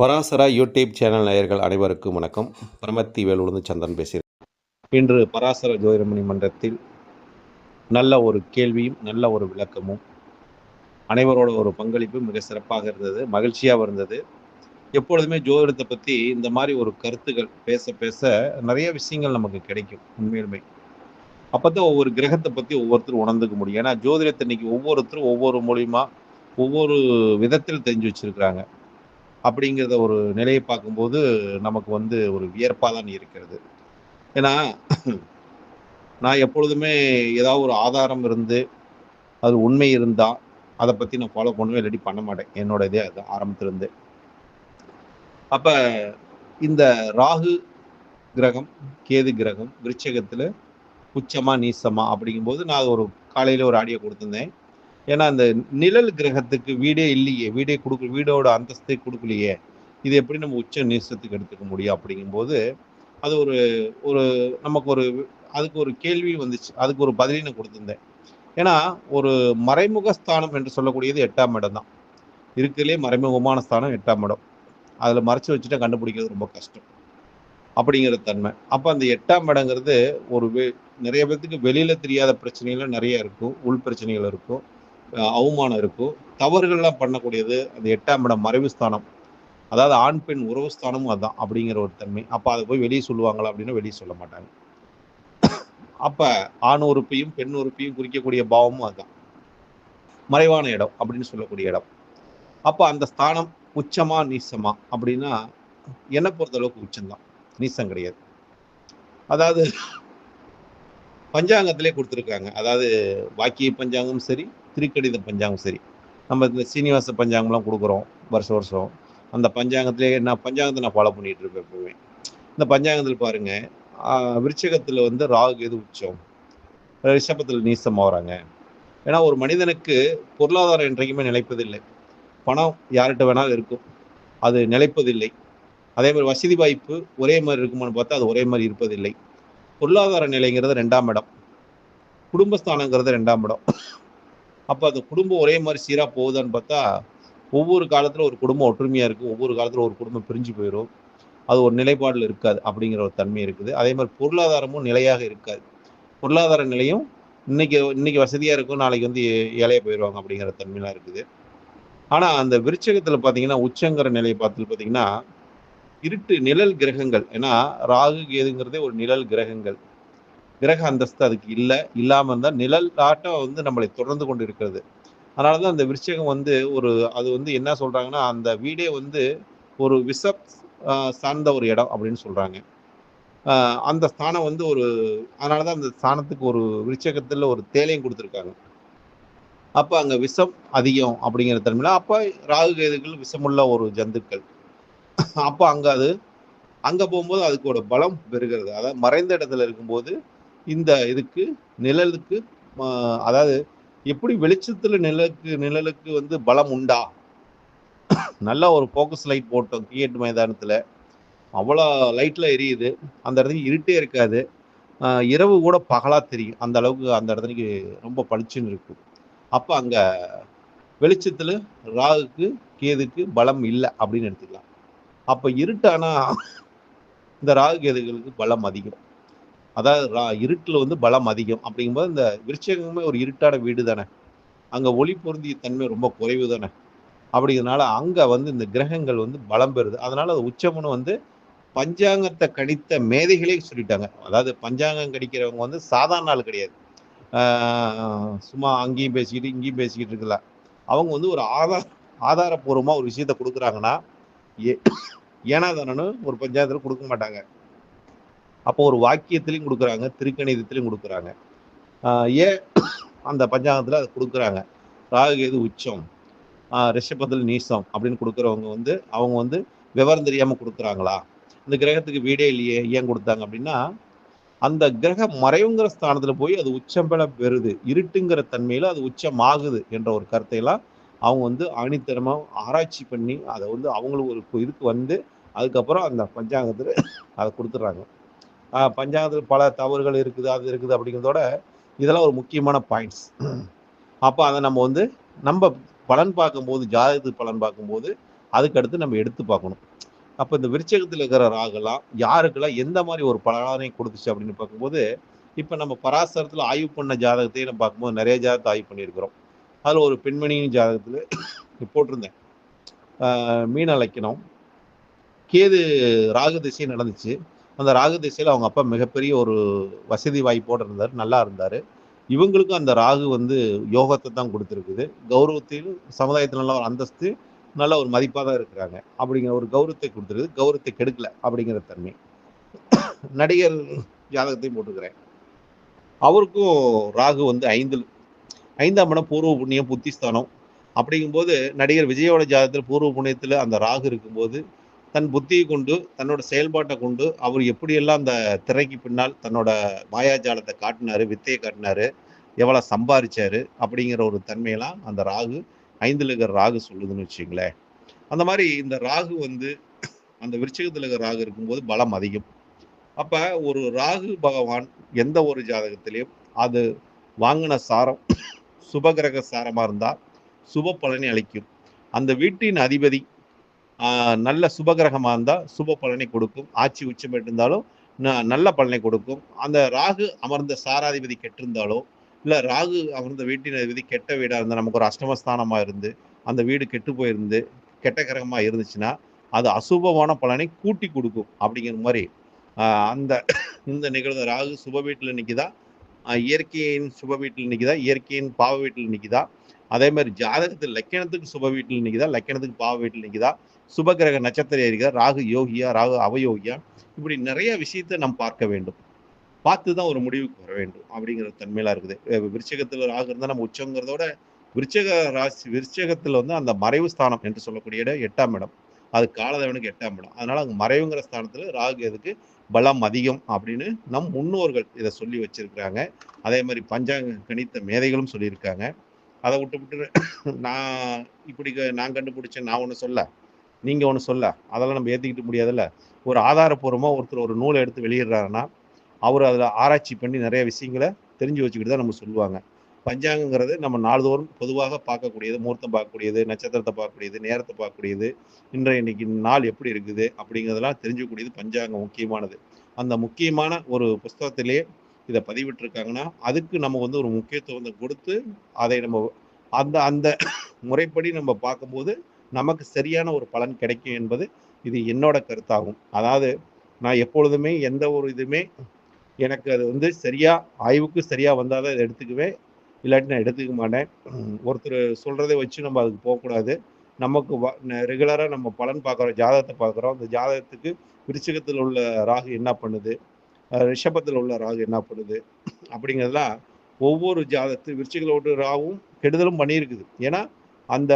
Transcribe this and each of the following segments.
Parashara YouTube channel நேயர்கள் அனைவருக்கும் வணக்கம். பரமத்தி வேலுழுந்து சந்தன் பேசுகிறேன். இன்று பராசர ஜோதிடமணி மன்றத்தில் நல்ல ஒரு கேள்வியும் நல்ல ஒரு விளக்கமும் அனைவரோட ஒரு பங்களிப்பும் மிக சிறப்பாக இருந்தது மகிழ்ச்சியாக இருந்தது. எப்பொழுதுமே ஜோதிடத்தை பற்றி இந்த மாதிரி ஒரு கருத்துக்கள் பேச பேச நிறைய விஷயங்கள் நமக்கு கிடைக்கும் உண்மையிலுமே. அப்போ தான் ஒவ்வொரு கிரகத்தை பற்றி ஒவ்வொருத்தரும் உணர்ந்துக்க முடியும். ஏன்னா ஜோதிடத்தை இன்னைக்கு ஒவ்வொருத்தரும் ஒவ்வொரு மூலியமாக ஒவ்வொரு விதத்தில் தெரிஞ்சு வச்சுருக்கிறாங்க. அப்படிங்கிறத ஒரு நிலையை பார்க்கும்போது நமக்கு வந்து ஒரு வியர்ப்பாக தான் இருக்கிறது. ஏன்னா நான் எப்பொழுதுமே ஏதாவது ஒரு ஆதாரம் இருந்து அது உண்மை இருந்தால் அதை பற்றி நான் ஃபாலோ பண்ணுவேன் இல்லாட்டி பண்ண மாட்டேன். என்னோட இதே அது ஆரம்பத்திலிருந்து. அப்போ இந்த ராகு கிரகம் கேது கிரகம் விருச்சகத்தில் உச்சமா நீசமா அப்படிங்கும்போது நான் ஒரு காலையில் ஒரு ஆடியோ கொடுத்துருந்தேன். ஏன்னா அந்த நிழல் கிரகத்துக்கு வீடே இல்லையே. வீடே கொடுக்க வீடோட அந்தஸ்தை கொடுக்கலையே. இது எப்படி நம்ம உச்ச நேசத்துக்கு எடுத்துக்க முடியும் அப்படிங்கும்போது அது ஒரு ஒரு நமக்கு ஒரு அதுக்கு ஒரு கேள்வி வந்துச்சு. அதுக்கு ஒரு பதிலை நான் கொடுத்துருந்தேன். ஏன்னா ஒரு மறைமுக ஸ்தானம் என்று சொல்லக்கூடியது எட்டாம் இடம் தான். இருக்கிறதுலே மறைமுகமான ஸ்தானம் எட்டாம் இடம். அதில் மறைச்சு வச்சுட்டா கண்டுபிடிக்கிறது ரொம்ப கஷ்டம். அப்படிங்கிற தன்மை. அப்போ அந்த எட்டாம் இடங்கிறது ஒரு வெ நிறைய பேர்த்துக்கு வெளியில் தெரியாத பிரச்சனைகள் நிறைய இருக்கும். உள் பிரச்சனைகள் இருக்கும். அவமானம் இருக்கும் தவறுகள்லாம் பண்ணக்கூடியது அந்த எட்டாம் இடம் மறைவு ஸ்தானம். அதாவது ஆண் பெண் உறவு ஸ்தானமும் அதுதான் அப்படிங்கிற ஒரு தன்மை. அப்போ அதை போய் வெளியே சொல்லுவாங்களா அப்படின்னா வெளியே சொல்ல மாட்டாங்க. அப்ப ஆண் உறுப்பையும் பெண் உறுப்பையும் குறிக்கக்கூடிய பாவமும் அதுதான் மறைவான இடம் அப்படின்னு சொல்லக்கூடிய இடம். அப்போ அந்த ஸ்தானம் உச்சமா நீசமா அப்படின்னா என்னை பொறுத்த அளவுக்கு உச்சம்தான். நீசம் கிடையாது. அதாவது பஞ்சாங்கத்திலே கொடுத்துருக்காங்க. அதாவது வாக்கிய பஞ்சாங்கம் சரி திருக்கடித பஞ்சாங்கம் சரி. நம்ம இந்த சீனிவாச பஞ்சாங்கம்லாம் கொடுக்குறோம் வருஷம் வருஷம். அந்த பஞ்சாங்கத்திலே நான் பஞ்சாங்கத்தை நான் ஃபாலோ பண்ணிகிட்டு இருப்பேன் எப்பவுமே. இந்த பஞ்சாங்கத்தில் பாருங்கள் விருச்சகத்தில் வந்து ராகு எது உச்சம். ரிஷபத்தில் நீசம் ஆகிறாங்க ஏன்னா ஒரு மனிதனுக்கு பொருளாதாரம் என்றைக்குமே நிலைப்பதில்லை. பணம் யார்கிட்ட வேணாலும் இருக்கும். அது நிலைப்பதில்லை. அதே மாதிரி வசதி வாய்ப்பு ஒரே மாதிரி இருக்குமான்னு பார்த்தா அது ஒரே மாதிரி இருப்பதில்லை. பொருளாதார நிலைங்கிறது ரெண்டாம் இடம். குடும்பஸ்தானங்கிறது ரெண்டாம் இடம். அப்போ அந்த குடும்பம் ஒரே மாதிரி சீராக போகுதான்னு பார்த்தா ஒவ்வொரு காலத்தில் ஒரு குடும்பம் ஒற்றுமையாக இருக்குது ஒவ்வொரு காலத்தில் ஒரு குடும்பம் பிரிஞ்சு போயிடும் அது ஒரு நிலைப்பாடில் இருக்காது அப்படிங்கிற ஒரு தன்மை இருக்குது. அதே மாதிரி பொருளாதாரமும் நிலையாக இருக்காது. பொருளாதார நிலையும் இன்னைக்கு இன்னைக்கு வசதியாக இருக்கும் நாளைக்கு வந்து ஏழையாக போயிடுவாங்க அப்படிங்கிற தன்மையெலாம் இருக்குது. ஆனால் அந்த விருச்சகத்தில் பார்த்தீங்கன்னா உச்சங்கிற நிலையை பார்த்து பார்த்தீங்கன்னா இருட்டு நிழல் கிரகங்கள். ஏன்னா ராகு கேதுங்கிறதே ஒரு நிழல் கிரகங்கள். கிரக அந்தஸ்து அதுக்கு இல்லை. இல்லாமல் இருந்தால் நிழல் ஆட்டம் வந்து நம்மளை தொடர்ந்து கொண்டு இருக்கிறது அதனால தான் அந்த விருச்சகம் வந்து ஒரு அது வந்து என்ன சொல்கிறாங்கன்னா அந்த வீடே வந்து ஒரு விஷ சார்ந்த ஒரு இடம் அப்படின்னு சொல்கிறாங்க அந்த ஸ்தானம் வந்து ஒரு அதனால தான் அந்த ஸ்தானத்துக்கு ஒரு விருச்சகத்தில் ஒரு தேலையும் கொடுத்துருக்காங்க. அப்போ அங்கே விஷம் அதிகம் அப்படிங்கிற தன்மையில் அப்போ ராகு கேதுகள் விஷமுள்ள ஒரு ஜந்துக்கள். அப்போ அங்கே அது அங்கே போகும்போது அதுக்கோட பலம் பெறுகிறது. அதாவது மறைந்த இடத்துல இருக்கும்போது இந்த இதுக்கு நிழலுக்கு அதாவது எப்படி வெளிச்சத்தில் நிழலுக்கு நிழலுக்கு வந்து பலம் உண்டா? நல்ல ஒரு ஃபோக்கஸ் லைட் போட்டோம் கிரியேட் மைதானத்தில். அவ்வளோ லைட்டில் எரியுது. அந்த இடத்துக்கு இருட்டே இருக்காது. இரவு கூட பகலாக தெரியும். அந்த அளவுக்கு அந்த இடத்துக்கு ரொம்ப பளிச்சுன்னு இருக்கும். அப்போ அங்கே வெளிச்சத்தில் ராகுக்கு கேதுக்கு பலம் இல்லை அப்படின்னு எடுத்துக்கலாம். அப்போ இருட்டானா? இந்த ராகு கேதுகளுக்கு பலம் அதிகம். அதாவது ரா இருட்டில் வந்து பலம் அதிகம் அப்படிங்கும்போது இந்த விருச்சகமே ஒரு இருட்டான வீடு தானே. அங்கே ஒளி பொருந்திய தன்மை ரொம்ப குறைவு தானே. அப்படிங்கிறதுனால அங்கே வந்து இந்த கிரகங்கள் வந்து பலம் பெறுது. அதனால அது உச்சம்னு வந்து பஞ்சாங்கத்தை கணித்த மேதைகளே சொல்லிட்டாங்க. அதாவது பஞ்சாங்கம் கடிக்கிறவங்க வந்து சாதாரண ஆள் கிடையாது. சும்மா அங்கேயும் பேசிக்கிட்டு இங்கேயும் பேசிக்கிட்டு இருக்கல அவங்க வந்து ஒரு ஆதார ஆதாரபூர்வமாக ஒரு விஷயத்த கொடுக்குறாங்கன்னா ஏ ஏனா ஒரு பஞ்சாயத்தில் கொடுக்க மாட்டாங்க. அப்போ ஒரு வாக்கியத்திலையும் கொடுக்குறாங்க திருக்கணிதத்திலையும் கொடுக்குறாங்க. ஏன் அந்த பஞ்சாங்கத்தில் அதை கொடுக்குறாங்க? ராகுகேது உச்சம் ரிஷபத்தில் நீசம் அப்படின்னு கொடுக்குறவங்க வந்து அவங்க வந்து விவரம் தெரியாமல் கொடுக்குறாங்களா? அந்த கிரகத்துக்கு வீடே இல்லையே ஏன் கொடுத்தாங்க அப்படின்னா அந்த கிரக மறைவுங்கிற ஸ்தானத்தில் போய் அது உச்சம் பெற பெறுது. இருட்டுங்கிற தன்மையில் அது உச்சம் ஆகுது என்ற ஒரு கருத்தையெல்லாம் அவங்க வந்து அணித்தனமாக ஆராய்ச்சி பண்ணி அதை வந்து அவங்களுக்கு ஒரு இதுக்கு வந்து அதுக்கப்புறம் அந்த பஞ்சாங்கத்தில் அதை கொடுத்துட்றாங்க. பஞ்சாங்கத்தில் பல தவறுகள் இருக்குது அது இருக்குது அப்படிங்கிறதோட இதெல்லாம் ஒரு முக்கியமான பாயிண்ட்ஸ் அப்போ அதை நம்ம வந்து நம்ம பலன் பார்க்கும்போது ஜாதகத்துக்கு பலன் பார்க்கும்போது அதுக்கடுத்து நம்ம எடுத்து பார்க்கணும். அப்போ இந்த விருச்சகத்தில் இருக்கிற ராகுலாம் யாருக்கெல்லாம் எந்த மாதிரி ஒரு பலனை கொடுத்துச்சு அப்படின்னு பார்க்கும்போது இப்போ நம்ம பராசரத்தில் ஆய்வு பண்ண ஜாதகத்தையும் நம்ம பார்க்கும்போது நிறைய ஜாதகத்தை ஆய்வு பண்ணியிருக்கிறோம். அதில் ஒரு பெண்மணியின் ஜாதகத்தில் போட்டிருந்தேன். ஆஹ் மீன கேது ராகு திசை நடந்துச்சு. அந்த ராகு திசையில் அவங்க அப்பா மிகப்பெரிய ஒரு வசதி வாய்ப்போடு இருந்தார் நல்லா இருந்தார். இவங்களுக்கும் அந்த ராகு வந்து யோகத்தை தான் கொடுத்துருக்குது. கௌரவத்தில் சமுதாயத்தில் நல்ல ஒரு அந்தஸ்து நல்ல ஒரு மதிப்பாக தான் இருக்கிறாங்க. அப்படிங்கிற ஒரு கௌரவத்தை கொடுத்துருக்குது. கௌரவத்தை கெடுக்கல அப்படிங்கிற தன்மை. நடிகர் ஜாதகத்தையும் போட்டுக்கிறேன். அவருக்கும் ராகு வந்து ஐந்தில் ஐந்தாம் இடம் பூர்வ புண்ணியம் புத்திஸ்தானம். அப்படிங்கும்போது நடிகர் விஜயோட ஜாதகத்தில் பூர்வ புண்ணியத்தில் அந்த ராகு இருக்கும்போது தன் புத்தியை கொண்டு தன்னோட செயல்பாட்டை கொண்டு அவர் எப்படியெல்லாம் அந்த திரைக்கு பின்னால் தன்னோட மாயாஜாலத்தை காட்டினாரு வித்தையை காட்டினாரு எவ்வளோ சம்பாரிச்சாரு அப்படிங்கிற ஒரு தன்மையெல்லாம் அந்த ராகு ஐந்தில் இருக்கிற ராகு சொல்லுதுன்னு வச்சுங்களேன் அந்த மாதிரி இந்த ராகு வந்து அந்த விருச்சகத்தில் இருக்கிற ராகு இருக்கும்போது பலம் அதிகம். அப்போ ஒரு ராகு பகவான் எந்த ஒரு ஜாதகத்திலையும் அது வாங்கின சாரம் சுபகிரக சாரமாக இருந்தால் சுப பலனை அளிக்கும். அந்த வீட்டின் அதிபதி நல்ல சுபகிரகமாக இருந்தால் சுப பலனை கொடுக்கும். ஆட்சி உச்சம் இருந்தாலும் ந- நல்ல பலனை கொடுக்கும். அந்த ராகு அமர்ந்த சாராதிபதி கெட்டிருந்தாலோ இல்லை ராகு அமர்ந்த வீட்டின் அதிபதி கெட்ட வீடாக இருந்தால் நமக்கு ஒரு அஷ்டமஸ்தானமாக இருந்து அந்த வீடு கெட்டு போயிருந்து கெட்ட கிரகமாக இருந்துச்சுன்னா அது அசுபமான பலனை கூட்டி கொடுக்கும் அப்படிங்கிற மாதிரி அந்த இந்த நிகழ்வு ராகு சுப வீட்டில் நிற்கிதா இயற்கையின் சுப வீட்டில் நிற்கிதா இயற்கையின் பாவ வீட்டில் நிற்கிதா அதே மாதிரி ஜாதகத்தில் லக்கணத்துக்கு சுப வீட்டில் நிற்கிதா லக்கணத்துக்கு பாவ வீட்டில் நிற்கிதா சுபகிரக நட்சத்திரம் இருக்கிற ராகு யோகியா ராகு அவயோகியா? இப்படி நிறைய விஷயத்தை நாம் பார்க்க வேண்டும். பார்த்து தான் ஒரு முடிவுக்கு வர வேண்டும் அப்படிங்கிற தன்மையெல்லாம் இருக்குது. விருச்சகத்தில் ராகு இருந்தால் நம்ம உச்சங்கிறதோட விருச்சக ராசி விருச்சகத்தில் வந்து அந்த மறைவு ஸ்தானம் என்று சொல்லக்கூடிய இடம் எட்டாம் இடம். அது காலதேவனுக்கு எட்டாம் இடம். அதனால அங்கே மறைவுங்கிற ஸ்தானத்தில் ராகு எதுக்கு? பலம் அதிகம் அப்படின்னு நம் முன்னோர்கள் இதை சொல்லி வச்சிருக்கிறாங்க. அதே மாதிரி பஞ்சாங்க கணித்த மேதைகளும் சொல்லியிருக்காங்க. அதை விட்டு விட்டு நான் இப்படி க- நான் கண்டுபிடிச்சேன் நான் ஒன்று சொல்ல. நீங்கள் ஒன்று சொல்ல. அதெல்லாம் நம்ம ஏற்றிக்கிட்டு முடியாதுல்ல. ஒரு ஆதாரப்பூர்வமாக ஒருத்தர் ஒரு நூலை எடுத்து வெளியிடுறாருன்னா அவர் அதில் ஆராய்ச்சி பண்ணி நிறைய விஷயங்களை தெரிஞ்சு வச்சுக்கிட்டு தான் நம்ம சொல்லுவாங்க. பஞ்சாங்கங்கிறது நம்ம நாள்தோறும் பொதுவாக பார்க்கக்கூடியது முகூர்த்தம் பார்க்கக்கூடியது நட்சத்திரத்தை பார்க்கக்கூடியது நேரத்தை பார்க்கக்கூடியது இன்றைய இன்னைக்கு நாள் எப்படி இருக்குது அப்படிங்கிறதெல்லாம் தெரிஞ்சுக்கூடியது பஞ்சாங்கம் முக்கியமானது. அந்த முக்கியமான ஒரு புஸ்தகத்திலே இதை பதிவிட்டிருக்காங்கன்னா அதுக்கு நம்ம வந்து ஒரு முக்கியத்துவத்தை கொடுத்து அதை நம்ம அந்த அந்த முறைப்படி நம்ம பார்க்கும்போது நமக்கு சரியான ஒரு பலன் கிடைக்கும் என்பது இது என்னோட கருத்தாகும். அதாவது நான் எப்பொழுதுமே எந்த ஒரு இதுவுமே எனக்கு அது வந்து சரியாக ஆய்வுக்கு சரியாக வந்தால் தான் இதை எடுத்துக்குவேன். இல்லாட்டி நான் எடுத்துக்க மாட்டேன். ஒருத்தர் சொல்கிறத வச்சு நம்ம அதுக்கு போகக்கூடாது. நமக்கு ரெகுலராக நம்ம பலன் பார்க்குறோம் ஜாதகத்தை பார்க்குறோம். அந்த ஜாதகத்துக்கு விருச்சிகத்தில் உள்ள ராகு என்ன பண்ணுது? ரிஷபத்தில் உள்ள ராகு என்ன பண்ணுது? அப்படிங்கிறதுலாம் ஒவ்வொரு ஜாதத்து விருச்சிகளோடு ராவும் ராகும் கெடுதலும் பண்ணியிருக்குது. ஏன்னா அந்த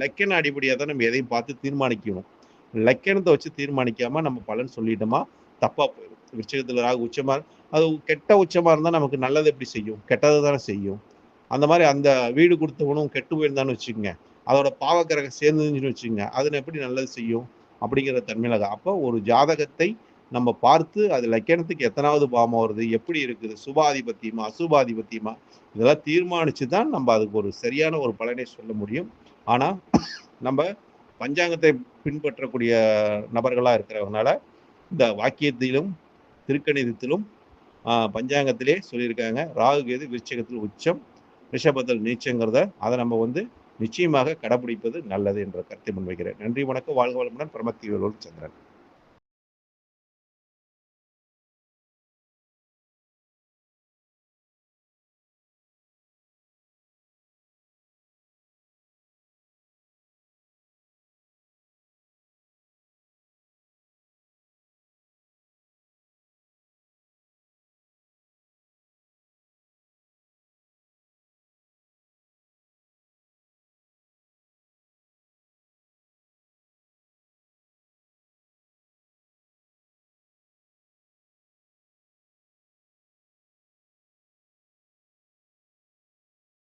லக்கண அடிப்படையாக தான் நம்ம எதையும் பார்த்து தீர்மானிக்கணும். லக்கணத்தை வச்சு தீர்மானிக்காமல் நம்ம பலன் சொல்லிட்டோமா தப்பாக போயிடும். விருச்சிகத்தில் ராகு உச்சமாக அது கெட்ட உச்சமாக இருந்தால் நமக்கு நல்லது எப்படி செய்யும்? கெட்டது தானே செய்யும். அந்த மாதிரி அந்த வீடு கொடுத்தவனும் கெட்டு போயிருந்தான்னு வச்சுக்கோங்க. அதோட பாவக்கிரகம் சேர்ந்துச்சுன்னு வச்சுக்கோங்க. அது எப்படி நல்லது செய்யும்? அப்படிங்கிற தன்மையில் அப்போ ஒரு ஜாதகத்தை நம்ம பார்த்து அது லக்கணத்துக்கு எத்தனாவது பாவம் வருது எப்படி இருக்குது சுபாதிபத்தியமா அசுபாதிபத்தியமா இதெல்லாம் தீர்மானித்து தான் நம்ம அதுக்கு ஒரு சரியான ஒரு பலனை சொல்ல முடியும். ஆனால் நம்ம பஞ்சாங்கத்தை பின்பற்றக்கூடிய நபர்களாக இருக்கிறதுனால இந்த வாக்கியத்திலும் திருக்கணிதத்திலும் பஞ்சாங்கத்திலே சொல்லியிருக்காங்க ராகு கேது விருச்சகத்தில் உச்சம் ரிஷபத்தில் நீச்சங்கிறத அதை நம்ம வந்து நிச்சயமாக கடைபிடிப்பது நல்லது என்ற கருத்தை முன்வைக்கிறேன். நன்றி வணக்கம் வாழ்க வளமுடன் பிரமத்தி வேலூர் சந்திரன்.